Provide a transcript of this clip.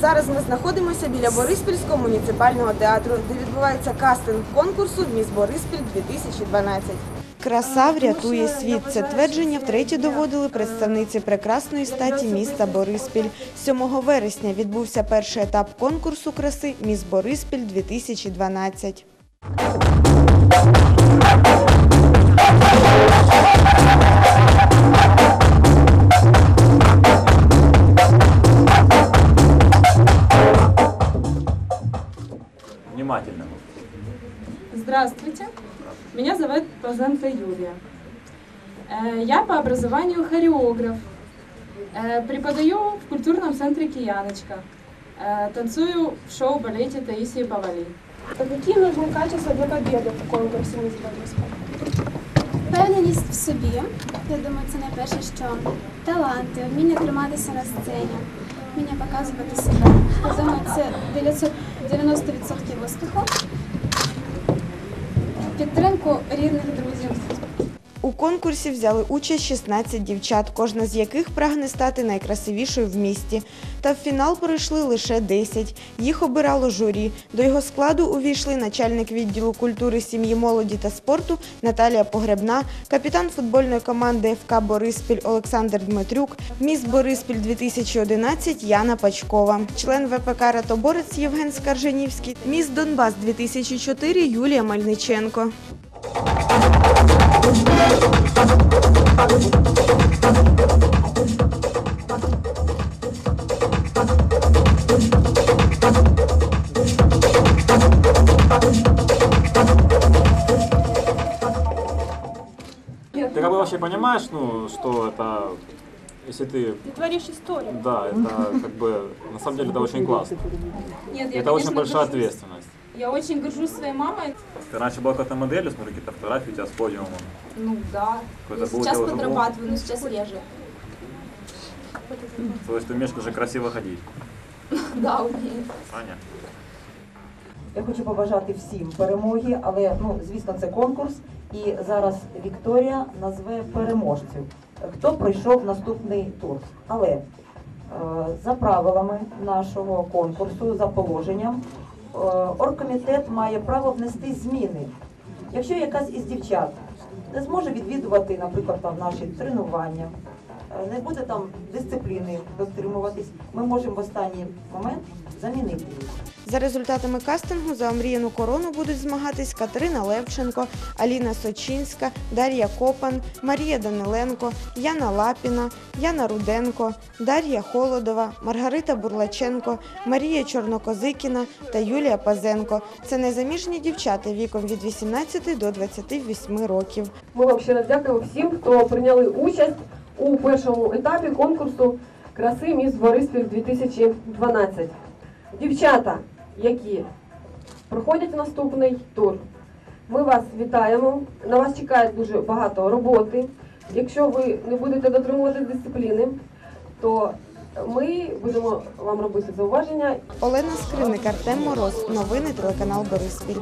Зараз ми знаходимося біля Бориспільського муніципального театру, де відбувається кастинг конкурсу Міс Бориспіль 2012. Краса врятує світ. Це твердження втретє доводили представниці прекрасної статі міста Бориспіль. 7 вересня відбувся перший етап конкурсу краси Міс Бориспіль 2012. Внимательно. Здравствуйте, меня зовут Пазенко Юлия. Э, Я по образованию хореограф. Э, Преподаю в культурном центре «Кияночка». Э, Танцую в шоу-балете Таисии Павали. А Какие нужны качества для победы в конкурсе «Мисс Бориспіль»? Впевненість в собі. Я думаю, це найперше, що таланти, вміння триматися на сцені, вміння показувати себе. Я думаю, це 900 90% успіху. Підтримку рідних. У конкурсі взяли участь 16 дівчат, кожна з яких прагне стати найкрасивішою в місті. Та в фінал пройшли лише 10. Їх обирало журі. До його складу увійшли начальник відділу культури, сім'ї, молоді та спорту Наталія Погребна, капітан футбольної команди ФК Бориспіль Олександр Дмитрюк, міс Бориспіль 2011 Яна Пачкова, член ВПК Ратоборець Євген Скарженівський, міс Донбас 2004 Юлія Мальниченко. Ты как бы вообще понимаешь, ну, что это, если ты, Ты творишь историю. да, это как бы, на самом деле это очень классно. Нет, я, Это очень конечно, большая горжусь. ответственность. Я очень горжусь своей мамой. Ты раньше была какой-то моделью, смотрю, какие-то фотографии у тебя с подиума. Ну да. Какой-то Ну, был сейчас у тебя уже подрабатываю, но сейчас реже. То есть ты умеешь уже красиво ходить. Да, умею. Аня? Я хочу побажати всім перемоги, але ну звісно, це конкурс. І зараз Вікторія назве переможців. Хто пройшов наступний тур? Але е, за правилами нашого конкурсу, за положенням, е, оргкомітет має право внести зміни. Якщо якась із дівчат не зможе відвідувати, наприклад, там наші тренування, е, не буде там дисципліни дотримуватись, ми можемо в останній момент замінити її. За результатами кастингу за омріяну корону будуть змагатись Катерина Левченко, Аліна Сочинська, Дар'я Копан, Марія Даниленко, Яна Лапіна, Яна Руденко, Дар'я Холодова, Маргарита Бурлаченко, Марія Чорнокозикіна та Юлія Пазенко. Це незаміжні дівчата віком від 18 до 28 років. Ми вам ще раз дякуємо всім, хто прийняли участь у першому етапі конкурсу краси Міс Бориспіль 2012. Дівчата, які проходять наступний тур, ми вас вітаємо. На вас чекає дуже багато роботи. Якщо ви не будете дотримувати дисципліни, то ми будемо вам робити зауваження Олена Скринник, Артем Мороз. Новини телеканал Бориспіль.